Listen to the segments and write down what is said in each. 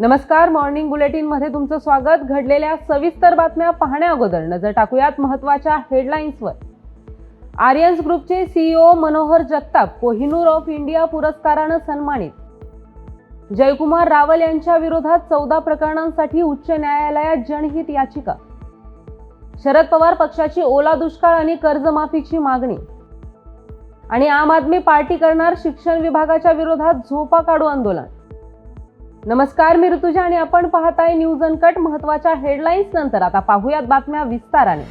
नमस्कार मॉर्निंग बुलेटिनमध्ये तुमचं स्वागत. घडलेल्या सविस्तर बातम्या पाहण्या अगोदर नजर टाकूयात महत्त्वाच्या हेडलाईन्सवर. आर्यन्स ग्रुपचे CEO Manohar Jagtap Kohinoor of India पुरस्कारानं सन्मानित. जयकुमार रावल यांच्या विरोधात चौदा प्रकरणांसाठी उच्च न्यायालयात जनहित याचिका. शरद पवार पक्षाची ओला दुष्काळ आणि कर्जमाफीची मागणी. आणि आम आदमी पार्टी करणार शिक्षण विभागाच्या विरोधात झोपा काढू आंदोलन. नमस्कार मी ऋतुजा आणि आपण पाहताय न्यूज अनकट महत्त्वाच्या हेडलाईन्स नंतर आता पाहूयात बातम्या विस्ताराने.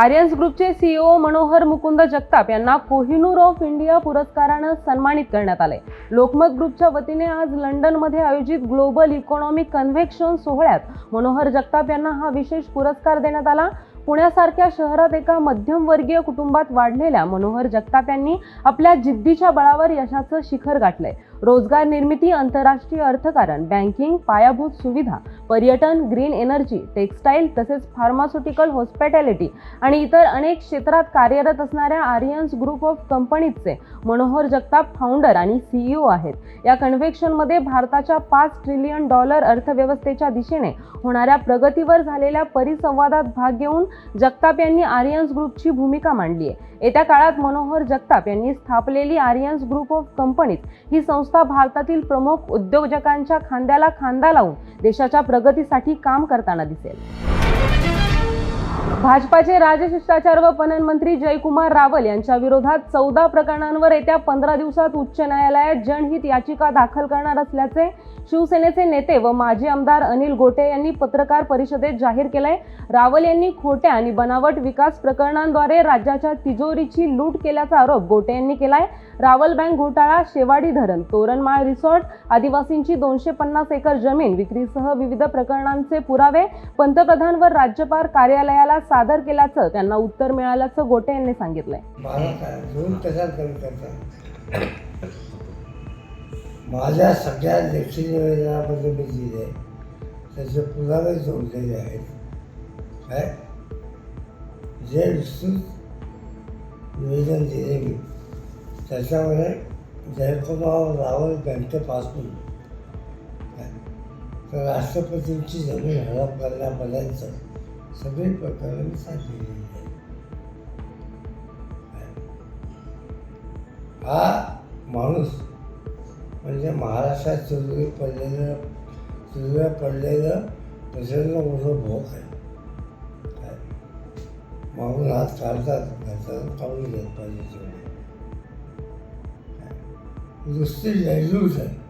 आर्यन्स ग्रुपचे सीईओ मनोहर मुकुंद जगताप यांना कोहिनूर ऑफ इंडिया पुरस्कारानं सन्मानित करण्यात आले लोकमत ग्रुपच्या वतीने आज लंडनमध्ये आयोजित ग्लोबल इकॉनॉमिक कन्व्हेक्शन सोहळ्यात मनोहर जगताप यांना हा विशेष पुरस्कार देण्यात आला. पुण्यासारख्या शहरात एका मध्यमवर्गीय कुटुंबात वाढलेल्या मनोहर जगताप यांनी आपल्या जिद्दीच्या बळावर यशाचं शिखर गाठलंय. रोजगार निर्मिती आंतरराष्ट्रीय अर्थकारण बँकिंग पायाभूत सुविधा पर्यटन ग्रीन एनर्जी टेक्स्टाईल तसेच फार्मास्युटिकल हॉस्पिटॅलिटी आणि इतर अनेक क्षेत्रात कार्यरत असणाऱ्या आर्यन्स ग्रुप ऑफ कंपनीजचे मनोहर जगताप फाउंडर आणि सीईओ आहेत. या कन्व्हेक्शनमध्ये भारताच्या पाच ट्रिलियन डॉलर अर्थव्यवस्थेच्या दिशेने होणाऱ्या प्रगतीवर झालेल्या परिसंवादात भाग घेऊन जगताप यांनी आर्यन्स ग्रुपची भूमिका मांडली आहे. येत्या काळात मनोहर जगताप यांनी स्थापलेली आर्यन्स ग्रुप ऑफ कंपनीज ही संस्था भारतातील प्रमुख उद्योजकांच्या खांद्याला खांदा लावून देशाच्या प्रगतीसाठी काम करताना दिसेल. भाजपाचे राजशिष्टाचार व पणन मंत्री जयकुमार रावल यांच्या विरोधात चौदा प्रकरणांवर येत्या पंधरा दिवसात उच्च न्यायालयात जनहित याचिका दाखल करणार असल्याचे शिवसेनेचे नेते व माजी आमदार अनिल गोटे यांनी पत्रकार परिषदेत जाहीर केलंय. रावल यांनी खोट्या आणि बनावट विकास प्रकरणांद्वारे राज्याच्या तिजोरीची लूट केल्याचा आरोप गोटे यांनी केलाय. रावल बँक घोटाळा शेवाडी धरण तोरणमाळ रिसॉर्ट आदिवासींची दोनशे पन्नास एकर जमीन विक्रीसह विविध प्रकरणांचे पुरावे पंतप्रधान व राज्यपाल कार्यालयाला सादर केल्याचं त्यांना उत्तर मिळाल्याचं गोटे यांनी सांगितलंय. माझ्या सगळ्या लेखी निवेदनामध्ये मी दिले त्याचे पुरावे जोडलेले आहेत. काय? जे विस्तृत निवेदन दिले मी. त्याच्यामध्ये जयकुमार रावल बँकेपासून तर राष्ट्रपतींची जमीन हडप करण्यापर्यंत सगळी प्रकरण सांगितलेली आहेत. हा माणूस म्हणजे महाराष्ट्रात चुरवी पडलेलं चुरव्या पडलेलं निसर्ग मोठं भोग आहे. काय? मागून हात काढतात घालतात काढून घेत पाहिजे तेवढे. नुसती जयजूस आहे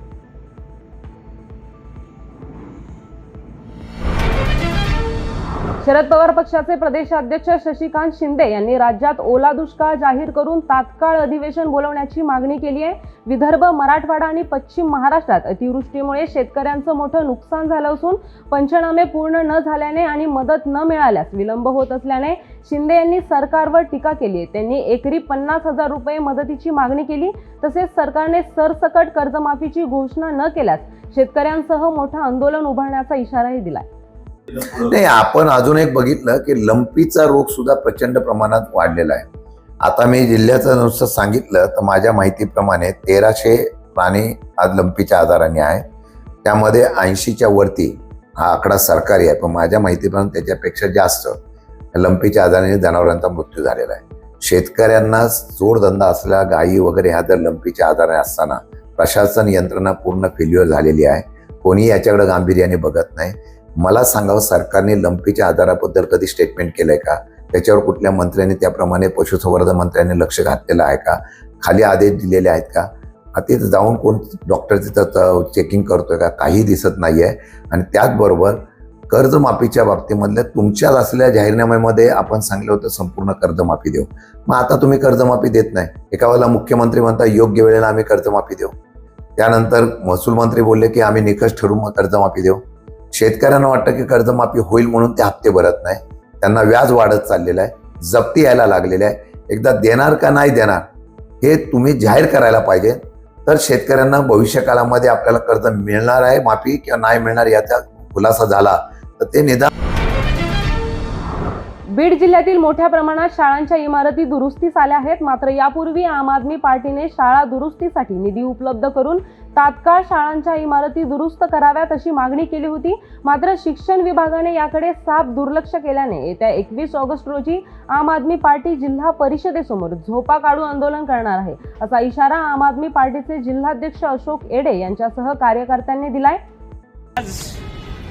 शरद पवार पक्षाचे प्रदेशाध्यक्ष शशिकांत शिंदे यांनी राज्यात ओला दुष्काळ जाहीर करून तात्काळ अधिवेशन बोलवण्याची मागणी केली आहे. विदर्भ मराठवाडा आणि पश्चिम महाराष्ट्रात अतिवृष्टीमुळे शेतकऱ्यांचं मोठं नुकसान झालं असून पंचनामे पूर्ण न झाल्याने आणि मदत न मिळाल्यास विलंब होत असल्याने शिंदे यांनी सरकारवर टीका केली आहे. त्यांनी एकरी पन्नास हजार रुपये मदतीची मागणी केली तसेच सरकारने सरसकट कर्जमाफीची घोषणा न केल्यास शेतकऱ्यांसह मोठं आंदोलन उभारण्याचा इशाराही दिलाय. नाही आपण अजून एक बघितलं की लंपीचा रोग सुद्धा प्रचंड प्रमाणात वाढलेला आहे. आता मी जिल्ह्याचं नुसतं सांगितलं तर माझ्या माहितीप्रमाणे तेराशे प्राणी आज लंपीच्या आजाराने आहे. त्यामध्ये ऐंशीच्या वरती हा आकडा सरकारी आहे पण माझ्या माहितीप्रमाणे त्याच्यापेक्षा जास्त लंपीच्या आजाराने जनावरांचा मृत्यू झालेला आहे. शेतकऱ्यांना जोडधंदा असलेल्या गायी वगैरे ह्या जर लंपीच्या आजाराने असताना प्रशासन यंत्रणा पूर्ण फेल्युअर झालेली आहे. कोणी याच्याकडे गांभीर्याने बघत नाही. मला सांगावं सरकारने लंपीच्या आजाराबद्दल कधी स्टेटमेंट केलंय का? त्याच्यावर कुठल्या मंत्र्यांनी त्याप्रमाणे पशुसंवर्धन मंत्र्यांनी लक्ष घातलेलं आहे का? खाली आदेश दिलेले आहेत का? तिथं जाऊन कोण डॉक्टर तिथं चेकिंग करतोय का? काही दिसत नाही आहे आणि त्याचबरोबर कर्जमाफीच्या बाबतीमधल्या तुमच्याच असलेल्या जाहीरनाम्यामध्ये आपण सांगितलं होतं संपूर्ण कर्जमाफी देऊ. मग आता तुम्ही कर्जमाफी देत नाही. एका वेळेला मुख्यमंत्री म्हणता योग्य वेळेला आम्ही कर्जमाफी देऊ. त्यानंतर महसूल मंत्री बोलले की आम्ही निकष ठरवून मग कर्जमाफी देऊ. शेतकऱ्यांना वाटतं की कर्जमाफी होईल म्हणून ते हप्ते भरत नाही. त्यांना व्याज वाढत चाललेलं आहे. जप्ती यायला लागलेली आहे. एकदा देणार का नाही देणार हे तुम्ही जाहीर करायला पाहिजे. तर शेतकऱ्यांना भविष्यकाळामध्ये आपल्याला कर्ज मिळणार आहे माफी किंवा नाही मिळणार याचा खुलासा झाला तर ते निदान बीड जिल्ह्यातील मोठ्या प्रमाणात शाळांच्या इमारती दुरुस्तीस आल्या आहेत. मात्र यापूर्वी आम आदमी पार्टीने शाळा दुरुस्तीसाठी निधी उपलब्ध करून तात्काळ शाळांच्या इमारती दुरुस्त कराव्यात अशी मागणी केली होती. मात्र शिक्षण विभागाने याकडे साफ दुर्लक्ष केल्याने येत्या एकवीस ऑगस्ट रोजी आम आदमी पार्टी जिल्हा परिषदेसमोर झोपा काढू आंदोलन करणार आहे असा इशारा आम आदमी पार्टीचे जिल्हाध्यक्ष अशोक एडे यांच्यासह कार्यकर्त्यांनी दिलाय. आज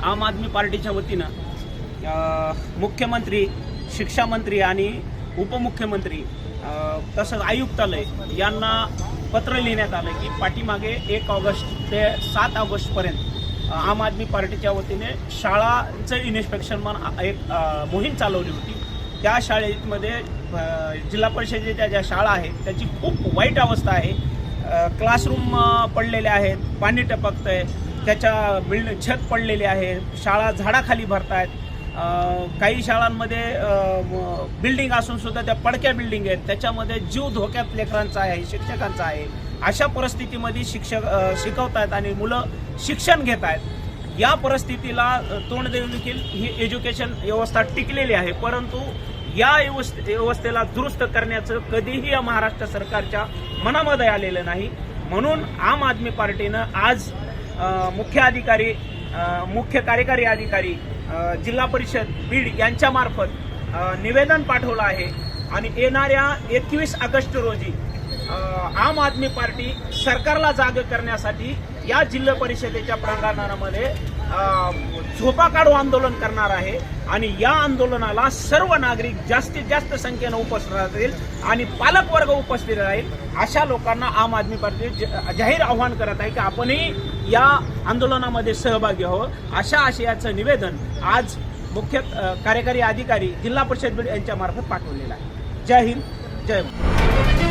आम आदमी पार्टीच्या वतीनं मुख्यमंत्री शिक्षामंत्री आणि उपमुख्यमंत्री तसंच आयुक्तालय यांना पत्र लिहिण्यात आलं की पाठीमागे एक ऑगस्ट ते सात ऑगस्टपर्यंत आम आदमी पार्टीच्या वतीने शाळांचं इन्स्पेक्शन म्हणून एक मोहीम चालवली होती. त्या शाळेमध्ये जिल्हा परिषदेच्या ज्या शाळा आहेत त्याची खूप वाईट अवस्था आहे. क्लासरूम पडलेले आहेत पाणी टपकतं आहे त्याच्या बिल्ड छत पडलेली आहे शाळा झाडाखाली भरत आहेत काही शाळांमध्ये बिल्डिंग असून सुद्धा त्या पडक्या बिल्डिंग आहेत. त्याच्यामध्ये जीव धोक्यात लेकरांचा आहे शिक्षकांचा आहे. अशा परिस्थितीमध्ये शिक्षक शिकवतायत आणि मुलं शिक्षण घेत आहेत या परिस्थितीला तोंड देऊन देखील ही एज्युकेशन व्यवस्था टिकलेली आहे. परंतु या व्यवस्थेला दुरुस्त करण्याचं कधीही या महाराष्ट्र सरकारच्या मनामध्ये आलेलं नाही. म्हणून आम आदमी पार्टीनं आज मुख्य अधिकारी मुख्य कार्यकारी अधिकारी जिल्हा परिषद बीड यांच्यामार्फत निवेदन पाठवलं आहे. आणि येणाऱ्या एकवीस ऑगस्ट रोजी आम आदमी पार्टी सरकारला जाग करण्यासाठी या जिल्हा परिषदेच्या प्रांगणामध्ये झोपा काढू आंदोलन करणार आहे. आणि या आंदोलनाला सर्व नागरिक जास्तीत जास्त संख्येनं उपस्थित राहतील आणि पालक वर्ग उपस्थित राहील अशा लोकांना आम आदमी पार्टी ज- जाहीर आव्हान करत आहे की आपणही या आंदोलनामध्ये सहभागी व्हावं अशा आशयाचं निवेदन आज मुख्य कार्यकारी अधिकारी जिल्हा परिषद बीड यांच्या मार्फत पाठवलेलं आहे. जय हिंद जय महाराष्ट्र.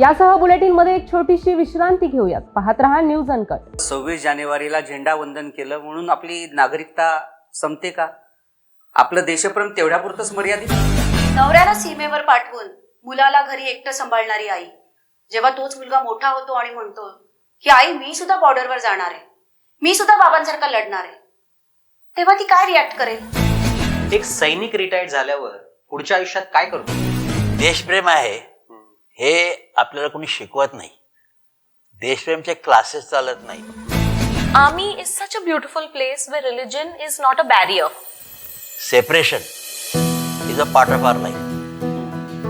यासह बुलेटिनमध्ये एक छोटीशी विश्रांती घेऊयात. पाहत रहा न्यूज अनकट. सव्वीस जानेवारीला झेंडा वंदन केलं म्हणून आपली नागरिकता संपते का? आपलं देशप्रेम तेवढ्यापुरतच मर्यादित? नवऱ्याला सीमेवर पाठवून मुलाला घरी एकटं सांभाळणारी आई. जेव्हा तोच मुलगा मोठा होतो आणि म्हणतो की आई मी सुद्धा बॉर्डरवर जाणार आहे. मी सुद्धा बाबांसारखा लढणार आहे. तेव्हा ती काय रिॲक्ट करेल? एक सैनिक रिटायर्ड झाल्यावर पुढच्या आयुष्यात काय करतो देशप्रेम आहे. हे आपल्याला कोणी शिकवत नाही. देशप्रेमचे क्लासेस चालत नाही. Army is such a beautiful place where religion is not a barrier. Separation is a part of our life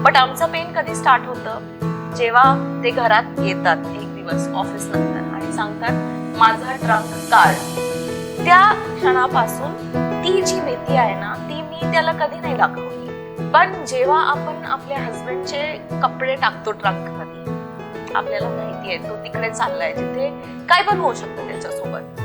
but आमचं पेन कधी स्टार्ट होतं? जेव्हा ते घरात येतात एक दिवस ऑफिस नंतर आणि सांगतात माझा ट्रंक काढ त्या क्षणापासून ती जी भीती आहे ना ती मी त्याला कधी नाही दाखवली. पण जेव्हा आपण आपल्या हस्बंडचे कपडे टाकतो ट्रंकमध्ये आपल्याला माहिती आहे तो तिकडे चाललाय जिथे काय पण होऊ शकतं त्याच्यासोबत.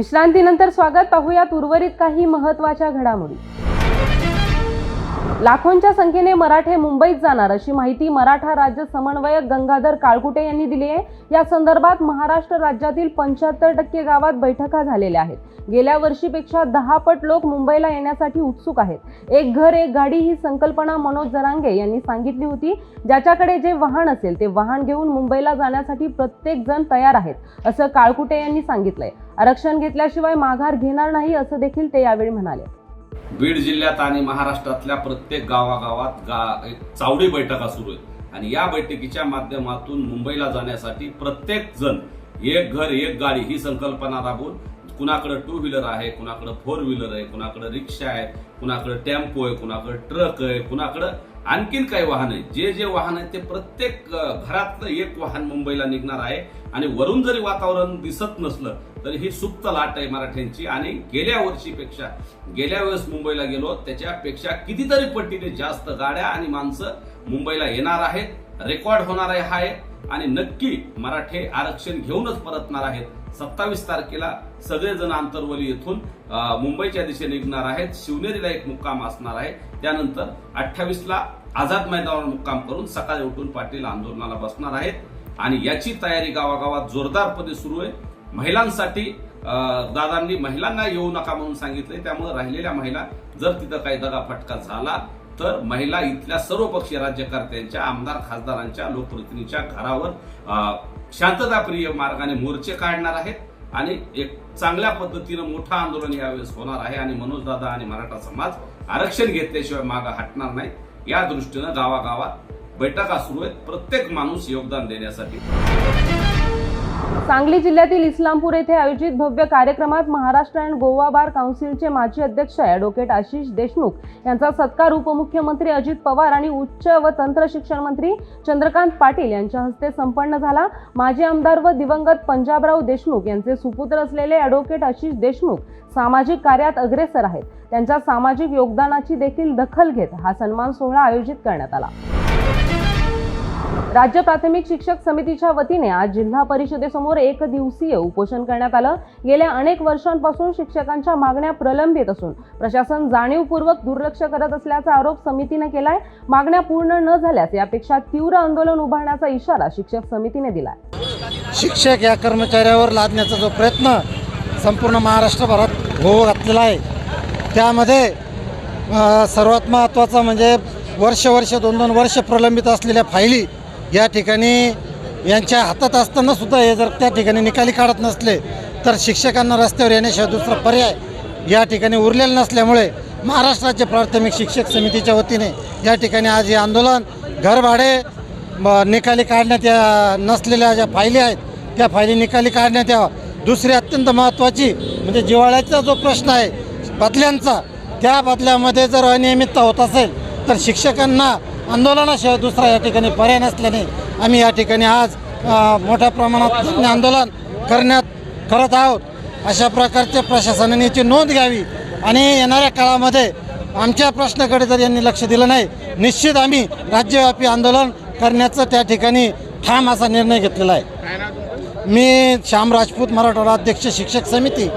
विश्रांतीनंतर स्वागत पाहूयात उर्वरित काही महत्त्वाच्या घडामोडी. लाखोंच्या संख्येने मराठे मुंबईत जाणार. अशी माहिती मराठा राज्य समन्वयक गंगाधर काळकुटे यांनी दिली आहे. या संदर्भात महाराष्ट्र राज्यातील पंच्याहत्तर टक्के गावात बैठका झालेल्या आहेत. गेल्या वर्षीपेक्षा दहा पट लोक मुंबईला येण्यासाठी उत्सुक आहेत. एक घर एक गाडी ही संकल्पना मनोज जरांगे यांनी सांगितली होती. ज्याच्याकडे जे वाहन असेल ते वाहन घेऊन मुंबईला जाण्यासाठी प्रत्येक जण तयार आहेत असं काळकुटे यांनी सांगितलंय. आरक्षण घेतल्याशिवाय माघार घेणार नाही असं देखील ते यावेळी म्हणाले. बीड जिल्ह्यात आणि महाराष्ट्रातल्या प्रत्येक गावागावात गा एक चावडी बैठका सुरू आहे आणि या बैठकीच्या माध्यमातून मुंबईला जाण्यासाठी प्रत्येक जण एक घर एक गाडी ही संकल्पना राबवून कुणाकडे टू व्हीलर आहे कुणाकडे फोर व्हीलर आहे कुणाकडे रिक्षा आहे कुणाकडे टेम्पो आहे कुणाकडे ट्रक आहे कुणाकडे आणखीन काही वाहन आहे जे जे वाहन आहे ते प्रत्येक घरातलं एक वाहन मुंबईला निघणार आहे आणि वरून जरी वातावरण दिसत नसलं तरी ही सुप्त लाट आहे मराठ्यांची. आणि गेल्या वर्षीपेक्षा गेल्या वेळेस मुंबईला गेलो त्याच्यापेक्षा कितीतरी पटीने जास्त गाड्या आणि माणसं मुंबईला येणार आहेत. रेकॉर्ड होणार आहे हा आहे आणि नक्की मराठे आरक्षण घेऊनच परतणार आहेत. सत्तावीस तारखेला सगळेजण आंतरवली येथून मुंबईच्या दिशेने निघणार आहेत. शिवनेरीला एक मुक्काम असणार आहे. त्यानंतर अठ्ठावीसला आझाद मैदानावर मुक्काम करून सकाळी उठून पाटील आंदोलनाला बसणार आहेत. आणि याची तयारी गावागावात जोरदारपणे सुरू आहे. महिलांसाठी दादांनी महिलांना येऊ नका म्हणून सांगितले त्यामुळे राहिलेल्या महिला जर तिथं काही दगा फटका झाला तर महिला इथल्या सर्व पक्षीय राज्यकर्त्यांच्या आमदार खासदारांच्या लोकप्रतिनिधीच्या घरावर शांतताप्रिय मार्गाने मोर्चे काढणार आहेत. आणि एक चांगल्या पद्धतीनं मोठं आंदोलन यावेळेस होणार आहे. आणि मनोजदादा आणि मराठा समाज आरक्षण घेतल्याशिवाय मागं हटणार नाही. या दृष्टीनं गावागावात बैठका सुरू आहेत. प्रत्येक माणूस योगदान देण्यासाठी. सांगली जिल्ह्यातील इस्लामपूर येथे आयोजित भव्य कार्यक्रमात महाराष्ट्र अँड गोवा बार काउन्सिलचे माजी अध्यक्ष ॲडव्होकेट आशिष देशमुख यांचा सत्कार उपमुख्यमंत्री अजित पवार आणि उच्च व तंत्र शिक्षण मंत्री चंद्रकांत पाटील यांच्या हस्ते संपन्न झाला. माजी आमदार व दिवंगत पंजाबराव देशमुख यांचे सुपुत्र असलेले ॲडव्होकेट आशिष देशमुख सामाजिक कार्यात अग्रेसर आहेत. त्यांच्या सामाजिक योगदानाची देखील दखल घेत हा सन्मान सोहळा आयोजित करण्यात आला. राज्य प्राथमिक शिक्षक समितीच्या वतीने आज जिल्हा परिषदेसमोर एक दिवसीय उपोषण करण्यात आलं. गेल्या अनेक वर्षांपासून शिक्षकांच्या मागण्या प्रलंबित असून प्रशासन जाणीवपूर्वक दुर्लक्ष करत असल्याचा आरोप समितीने केलाय. मागण्या पूर्ण न झाल्यास यापेक्षा तीव्र आंदोलन उभारण्याचा इशारा शिक्षक समितीने दिलाय. शिक्षक या कर्मचाऱ्यावर लादण्याचा जो प्रयत्न संपूर्ण महाराष्ट्रभरात होऊ घातलेला आहे. त्यामध्ये सर्वात महत्त्वाचं म्हणजे वर्ष वर्ष दोन दोन वर्ष प्रलंबित असलेल्या फायली या ठिकाणी यांच्या हातात असताना सुद्धा हे जर त्या ठिकाणी निकाली काढत नसले तर शिक्षकांना रस्त्यावर येण्याशिवाय दुसरा पर्याय या ठिकाणी उरलेला नसल्यामुळे महाराष्ट्राचे प्राथमिक शिक्षक समितीच्या वतीने या ठिकाणी आज हे आंदोलन घरभाडे निकाली काढण्यात या नसलेल्या ज्या फायली आहेत त्या फायली निकाली काढण्यात यावा दुसरी अत्यंत महत्त्वाची म्हणजे जिवाळ्याचा जो प्रश्न आहे बदल्यांचा त्या बदल्यामध्ये जर अनियमितता होत असेल तर शिक्षकांना आंदोलनाशिवाय दुसरा या ठिकाणी पर्याय नसल्याने आम्ही या ठिकाणी आज मोठ्या प्रमाणात आंदोलन करण्यात करत आहोत. अशा प्रकारच्या प्रशासनाने याची नोंद घ्यावी आणि येणाऱ्या काळामध्ये आमच्या प्रश्नाकडे जर यांनी लक्ष दिलं नाही. निश्चित आम्ही राज्यव्यापी आंदोलन करण्याचं त्या ठिकाणी ठाम असा निर्णय घेतलेला आहे. मी श्याम राजपूत मराठवाडा अध्यक्ष शिक्षक समिती.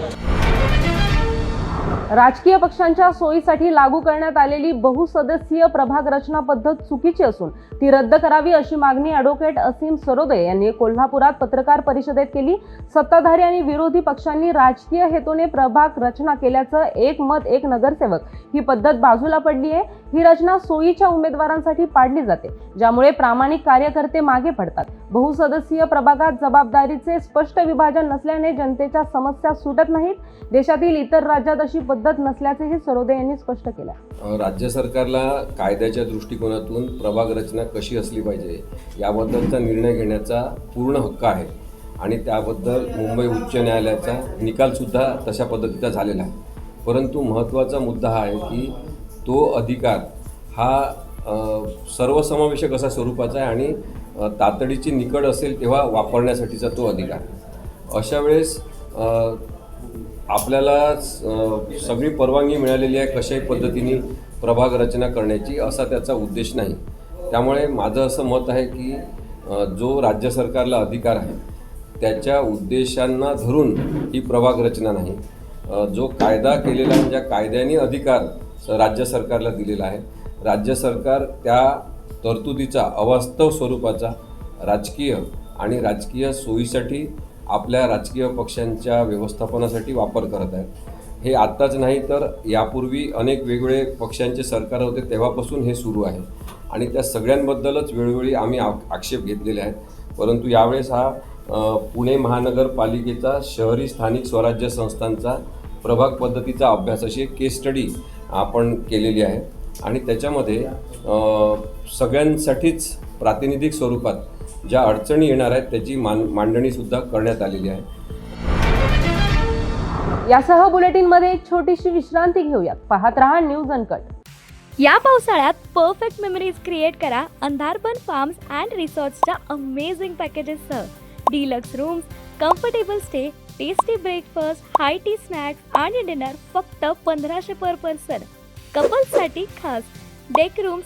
राजकीय पक्षांच्या सोयीसाठी लागू करण्यात आलेली बहुसदस्यीय प्रभाग रचना पद्धत चुकीची असून ती रद्द करावी अशी मागणी ॲडव्होकेट असीम सरोदे यांनी कोल्हापुरात पत्रकार परिषदेत केली. सत्ताधारी आणि विरोधी पक्षांनी राजकीय हेतूने प्रभाग रचना केल्याचं एक मत एक नगरसेवक ही पद्धत बाजूला पडली आहे. ही रचना सोयीच्या उमेदवारांसाठी पाडली जाते ज्यामुळे प्रामाणिक कार्यकर्ते मागे पडतात. बहुसदस्यीय प्रभागात जबाबदारीचे स्पष्ट विभाजन नसल्याने जनतेच्या समस्या सुटत नाहीत. देशातील इतर राज्यात अशी पद्धत पद्धत नसल्याचेही सरोदे यांनी स्पष्ट केलं. राज्य सरकारला कायद्याच्या दृष्टिकोनातून प्रभाग रचना कशी असली पाहिजे याबद्दलचा निर्णय घेण्याचा पूर्ण हक्क आहे. आणि त्याबद्दल मुंबई उच्च न्यायालयाचा निकालसुद्धा तशा पद्धतीचा झालेला आहे. परंतु महत्त्वाचा मुद्दा हा आहे की तो अधिकार हा सर्वसमावेशक असा स्वरूपाचा आहे आणि तातडीची निकड असेल तेव्हा वापरण्यासाठीचा तो अधिकार अशा वेळेस आपल्याला सगळी परवानगी मिळालेली आहे कशाही पद्धतीने प्रभाग रचना करण्याची असा त्याचा उद्देश नाही. त्यामुळे माझं असं मत आहे की जो राज्य सरकारला अधिकार आहे त्याच्या उद्देशांना धरून ही प्रभाग रचना नाही. जो कायदा केलेला आहे ज्या कायद्याने अधिकार राज्य सरकारला दिलेला आहे राज्य सरकार त्या तरतुदीचा अवास्तव स्वरूपाचा राजकीय आणि राजकीय सोयीसाठी आपल्या राजकीय पक्षांच्या व्यवस्थापनासाठी वापर करत आहेत. हे आत्ताच नाही तर यापूर्वी अनेक वेगवेगळे पक्षांचे सरकार होते तेव्हापासून हे सुरू आहे. आणि त्या सगळ्यांबद्दलच वेळोवेळी आम्ही आ आक्षेप घेतलेले आहेत. परंतु यावेळेस हा पुणे महानगरपालिकेचा शहरी स्थानिक स्वराज्य संस्थांचा प्रभाग पद्धतीचा अभ्यास अशी एक केस स्टडी आपण केलेली आहे. आणि त्याच्यामध्ये सगळ्यांसाठीच प्रातिनिधिक स्वरूपात ज्या अडचणी येणार आहेत त्याची मान मांडणीसुद्धा करण्यात आलेली आहे. यासह बुलेटिनमध्ये एक छोटीशी विश्रांती घेऊयात. पाहत रहा न्यूज अनकट. या पावसाळ्यात परफेक्ट मेमरीज क्रिएट करा अंधारबन फार्म्स अँड रिसॉर्ट्सच्या amazing पॅकेजेससह deluxe rooms comfortable stay tasty breakfast high tea snacks आणि डिनर फक्त पंधराशे पर पर्सन कपल्ससाठी खास. डेक रूम्स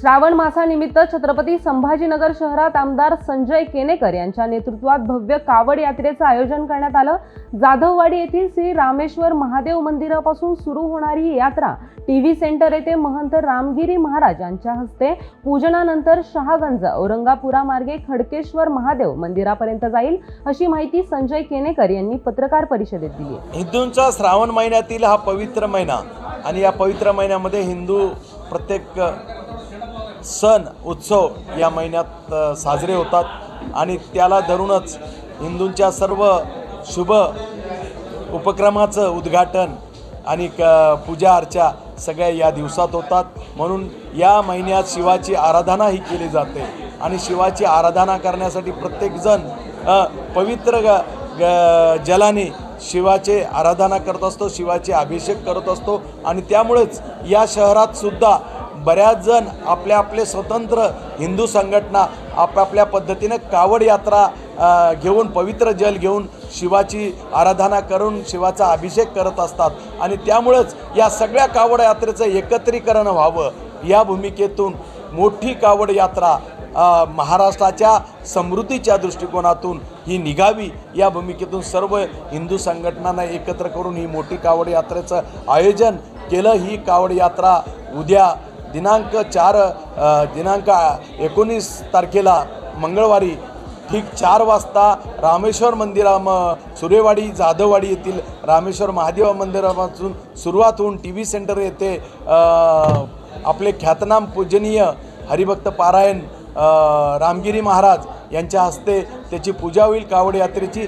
श्रावण मासानिमित्त छत्रपती संभाजीनगर शहरात आमदार संजय केनेकर यांच्या नेतृत्वात भव्य कावड यात्रेचं आयोजन करण्यात आलं. जाधववाडी येथील श्री रामेश्वर महादेव मंदिरापासून सुरू होणारी ही यात्रा टीव्ही सेंटर येथे महंत रामगिरी महाराज यांच्या हस्ते पूजनानंतर शहागंज औरंगापुरामार्गे खडकेश्वर महादेव मंदिरापर्यंत जाईल अशी माहिती संजय केनेकर यांनी पत्रकार परिषदेत दिली आहे. हिंदूंचा श्रावण महिन्यातील हा पवित्र महिना आणि या पवित्र महिन्यामध्ये हिंदू प्रत्येक सण उत्सव या महिन्यात साजरे होतात आणि त्याला धरूनच हिंदूंच्या सर्व शुभ उपक्रमाचं उद्घाटन आणि क पूजा अर्चा सगळ्या या दिवसात होतात. म्हणून या महिन्यात शिवाची आराधना ही केली जाते आणि शिवाची आराधना करण्यासाठी प्रत्येकजण पवित्र ग ग- जलाने शिवाचे आराधना करत असतो शिवाचे अभिषेक करत असतो आणि त्यामुळेच या शहरात सुद्धा बऱ्याच जण आपल्या आपले स्वतंत्र हिंदू संघटना आपापल्या पद्धतीनं कावड यात्रा घेऊन पवित्र जल घेऊन शिवाची आराधना करून शिवाचा अभिषेक करत असतात. आणि त्यामुळंच या सगळ्या कावड यात्रेचं एकत्रीकरण व्हावं. या भूमिकेतून मोठी कावड यात्रा महाराष्ट्राच्या समृद्धीच्या दृष्टिकोनातून ही निघावी. या भूमिकेतून सर्व हिंदू संघटनांना एकत्र करून ही मोठी कावड यात्रेचं आयोजन केलं. ही कावड यात्रा उद्या दिनांक चार दिनांक एकोणीस तारखेला मंगळवारी ठीक चार वाजता रामेश्वर मंदिरा म सुरेवाडी जाधववाडी येथील रामेश्वर महादेव मंदिरापासून सुरुवात होऊन टी व्ही सेंटर येथे आपले ख्यातनाम पूजनीय हरिभक्त पारायण रामगिरी महाराज यांच्या हस्ते त्याची पूजा होईल कावड यात्रेची.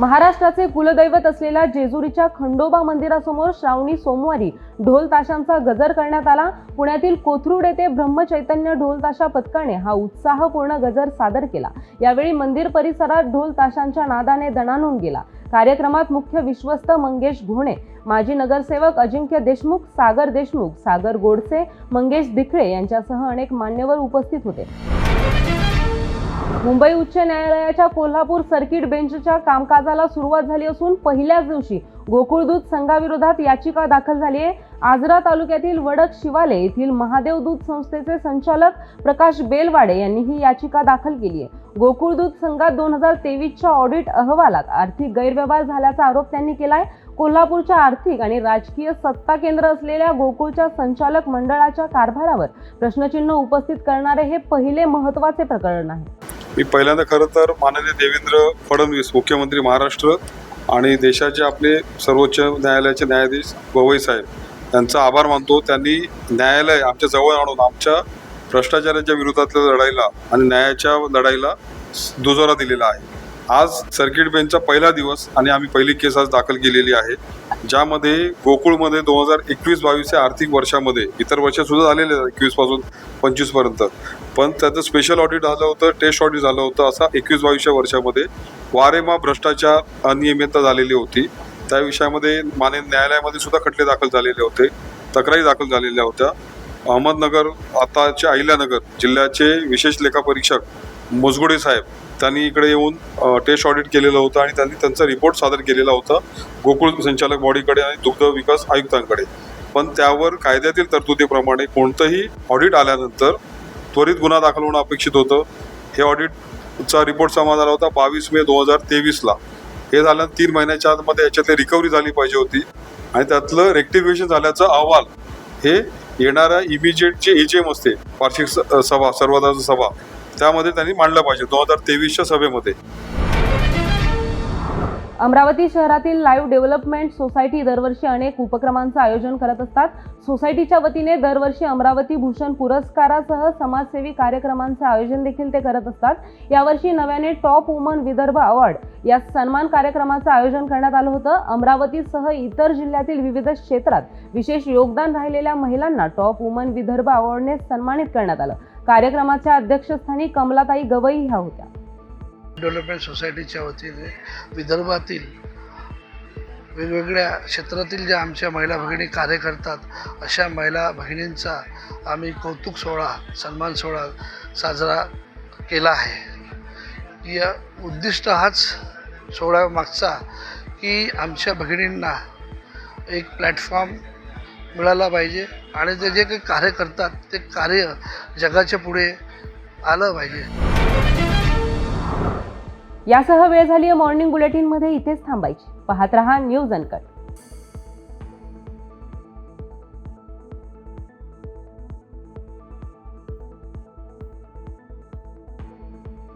महाराष्ट्राचे कुलदैवत असलेल्या जेजुरीच्या खंडोबा मंदिरासमोर श्रावणी सोमवारी ढोल ताशांचा गजर करण्यात आला. पुण्यातील कोथरूड येथे ब्रह्मचैतन्य ढोल ताशा पथकाने हा उत्साहपूर्ण गजर सादर केला. यावेळी मंदिर परिसरात ढोल ताशांच्या नादाने दणानून गेला. कार्यक्रमात मुख्य विश्वस्त मंगेश घोणे माजी नगरसेवक अजिंक्य देशमुख सागर देशमुख सागर गोडसे मंगेश दिखळे यांच्यासह अनेक मान्यवर उपस्थित होते. मुंबई उच्च न्यायालयाच्या कोल्हापूर सर्किट बेंचच्या कामकाजाला सुरुवात झाली असून पहिल्याच दिवशी गोकुळदूत संघाविरोधात याचिका दाखल झाली आहे. आजरा तालुक्यातील वडक शिवाले येथील महादेव दूत संस्थेचे संचालक प्रकाश बेलवाडे यांनी ही याचिका दाखल केली आहे. गोकुळदूत संघात दोन हजार तेवीसच्या ऑडिट अहवालात आर्थिक गैरव्यवहार झाल्याचा आरोप त्यांनी केलाय. कोल्हापूरच्या आर्थिक आणि राजकीय सत्ता केंद्र असलेल्या गोकुळच्या संचालक मंडळाच्या कारभारावर प्रश्नचिन्ह उपस्थित करणारे हे पहिले महत्त्वाचे प्रकरण आहे मी पहिल्यांदा खरं तर माननीय देवेंद्र फडणवीस मुख्यमंत्री महाराष्ट्र आणि देशाचे आपले सर्वोच्च न्यायालयाचे न्यायाधीश गवई साहेब यांचा आभार मानतो. त्यांनी न्यायालय आमच्या जवळ आणून आमच्या भ्रष्टाचाराच्या विरोधातल्या लढाईला आणि न्यायाच्या लढाईला दुजोरा दिलेला आहे. आज सर्किट बेंचचा पहिला दिवस आणि आम्ही पहिली केस आज दाखल केलेली आहे ज्यामध्ये गोकुळमध्ये दोन हजार एकवीस बावीस या आर्थिक वर्षामध्ये इतर वर्ष सुद्धा झालेले आहेत एकवीसपासून पंचवीसपर्यंत पण त्याचं स्पेशल ऑडिट झालं होतं टेस्ट ऑडिट झालं होतं असा एकवीस बावीसच्या वर्षामध्ये. वारेमा भ्रष्टाचार अनियमितता झालेली होती. त्या विषयामध्ये माने न्यायालयामध्ये सुद्धा खटले दाखल झालेले होते. तक्रारी दाखल झालेल्या होत्या. अहमदनगर आताचे अहिल्यानगर जिल्ह्याचे विशेष लेखापरीक्षक मुजगुडे साहेब त्यांनी इकडे येऊन टेस्ट ऑडिट केलेलं होतं आणि त्यांनी त्यांचा रिपोर्ट सादर केलेला होता गोकुळ संचालक बॉडीकडे आणि दुग्ध विकास आयुक्तांकडे. पण त्यावर कायद्यातील तरतुदीप्रमाणे कोणतंही ऑडिट आल्यानंतर त्वरित गुन्हा दाखल होणं अपेक्षित होतं. हे ऑडिटचा रिपोर्ट समोर आला होता बावीस मे दोन हजार तेवीसला. हे झालं तीन महिन्याच्या आतमध्ये याच्यातली रिकव्हरी झाली पाहिजे होती. आणि त्यातलं रेक्टिफिकेशन झाल्याचं अहवाल हे येणाऱ्या इमिजिएट जे एच एम असते वार्षिक स- सभा सर्वधार सभा त्यामध्ये त्यांनी मांडलं पाहिजे दोन हजार तेवीसच्या सभेमध्ये. अमरावती शहरातील लाईव्ह डेव्हलपमेंट सोसायटी दरवर्षी अनेक उपक्रमांचं आयोजन करत असतात. सोसायटीच्या वतीने दरवर्षी अमरावती भूषण पुरस्कारासह समाजसेवी कार्यक्रमांचं आयोजन देखील ते करत असतात. यावर्षी नव्याने टॉप वुमन विदर्भ अवॉर्ड या सन्मान कार्यक्रमाचं आयोजन करण्यात आलं होतं. अमरावतीसह इतर जिल्ह्यातील विविध क्षेत्रात विशेष योगदान राहिलेल्या महिलांना टॉप वुमन विदर्भ अवॉर्डने सन्मानित करण्यात आलं. कार्यक्रमाच्या अध्यक्षस्थानी कमलाताई गवई ह्या होत्या. डेव्हलपमेंट सोसायटीच्या वतीने विदर्भातील वेगवेगळ्या क्षेत्रातील ज्या आमच्या महिला भगिनी कार्य करतात अशा महिला भगिनींचा आम्ही कौतुक सोहळा सन्मान सोहळा साजरा केला आहे. या उद्दिष्ट हाच सोहळा मागचा की आमच्या भगिनींना एक प्लॅटफॉर्म मिळाला पाहिजे आणि ते जे काही कार्य करतात ते कार्य जगाच्या पुढे आलं पाहिजे. यासह वेळ झाली आहे मॉर्निंग बुलेटिनमध्ये इथेच थांबायची. पाहत रहा न्यूज अनकट.